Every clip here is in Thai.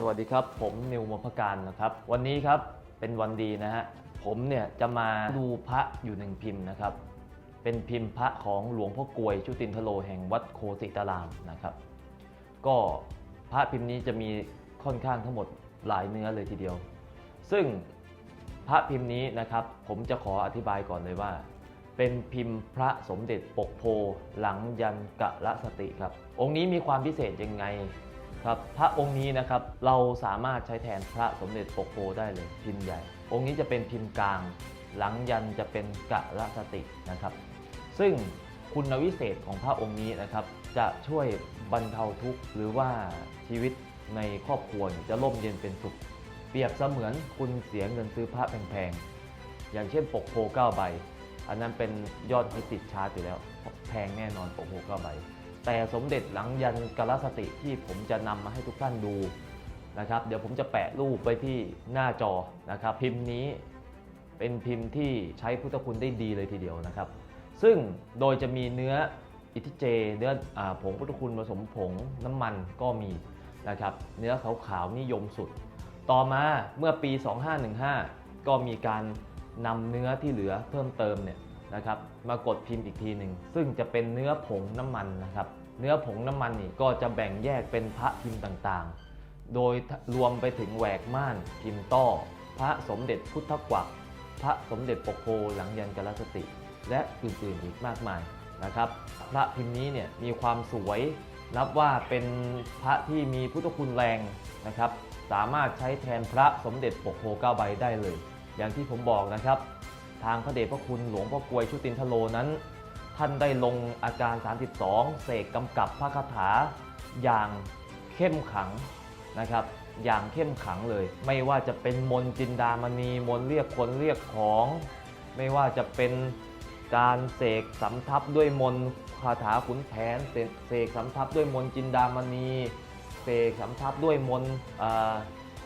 สวัสดีครับ ผมนิวมพการนะครับ วันนี้ครับเป็นวันดีนะฮะ ผมเนี่ยจะมาดูพระอยู่หนึ่งพิมพ์นะครับ เป็นพิมพ์พระของหลวงพ่อกวยชุตินทโลแห่งวัดโคสิตารามนะครับ ก็พระพิมพ์นี้จะมีค่อนข้างทั้งหมดหลายเนื้อเลยทีเดียว ซึ่งพระพิมพ์นี้นะครับ ผมจะขออธิบายก่อนเลยว่า เป็นพิมพ์พระสมเด็จปกโพหลังยันกะละสติครับ องค์นี้มีความพิเศษยังไง ครับพระองค์นี้นะครับเราสามารถใช้แทนพระสมเด็จปกโพได้เลยพิมพ์ใหญ่ องค์นี้จะเป็นพิมพ์กลาง หลังยันจะเป็นกะละสตินะครับ ซึ่งคุณวิเศษของพระองค์นี้นะครับ จะช่วยบรรเทาทุกข์หรือว่าชีวิตในครอบครัวจะร่มเย็นเป็นสุข เปรียบเสมือนคุณเสียเงินซื้อพระแพงๆ อย่างเช่นปกโพ9ใบ อันนั้นเป็นยอดฮิตติดชาร์ตอยู่แล้วแพงแน่นอนปกโพ9ใบ แต่สมเด็จหลังยันกลสติที่ผมจะนำมาให้ทุกท่านดูนะครับ เดี๋ยวผมจะแปะรูปไว้ที่หน้าจอนะครับ พิมพ์นี้เป็นพิมพ์ที่ใช้พุทธคุณได้ดีเลยทีเดียวนะครับ ซึ่งโดยจะมีเนื้ออิทิเจ เนื้ออผงพุทธคุณผสมผงน้ำมันก็มีนะครับ เนื้อขาวๆนิยมสุด ต่อมาเมื่อปี 2515 ก็มีการนำเนื้อที่เหลือเพิ่มเติมเนี่ยนะครับ มากดพิมพ์อีกทีหนึ่งซึ่งจะเป็นเนื้อผงน้ำมันนะครับ เนื้อผงน้ำมันนี่ก็จะแบ่งแยกเป็นพระพิมพ์ต่างๆ โดยรวมไปถึงแหวกม่าน พิมพ์ต้อ พระสมเด็จพุทธกวัก พระสมเด็จปกโพหลังยันกลสติ และอื่นๆอีกมากมายนะครับ พระพิมพ์นี้เนี่ยมีความสวย นับว่าเป็นพระที่มีพุทธคุณแรงนะครับ สามารถใช้แทนพระสมเด็จปกโพเก้าใบได้เลย อย่างที่ผมบอกนะครับ ทางพระเดชพระคุณหลวงพ่อกวยชุตินทโลนั้น ท่านได้ลงอาการ 32 เสกกำกับพระคาถาอย่างเข้มขังนะครับ อย่างเข้มขังเลย ไม่ว่าจะเป็นมนจินดามณีมนเรียกคนเรียกของ ไม่ว่าจะเป็นการเสกสำทับด้วยมนคาถาขุนแผนเสกสำทับด้วยมนจินดามณีเสกสำทับด้วยมน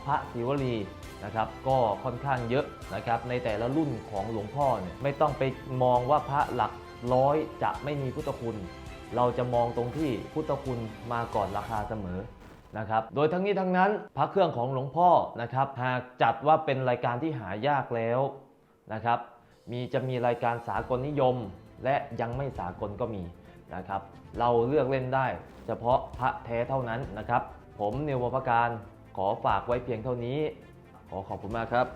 พระศิวลีนะครับก็ค่อนข้างเยอะนะครับในแต่ละรุ่นของหลวงพ่อเนี่ยไม่ต้องไปมองว่าพระหลัก ร้อยจะไม่มีพุทธคุณ เราจะมองตรงที่พุทธคุณมาก่อนราคาเสมอนะครับโดยทั้งนี้ทั้งนั้นพระเครื่องของหลวงพ่อนะครับหากจัดว่าเป็นรายการที่หายากแล้วนะครับมีจะมีรายการสากลนิยม และยังไม่สากลก็มีนะครับเราเลือกเล่นได้ เฉพาะพระแท้เท่านั้นนะครับ ผมนิววรรณการขอฝากไว้เพียงเท่านี้ ขอขอบคุณมากครับ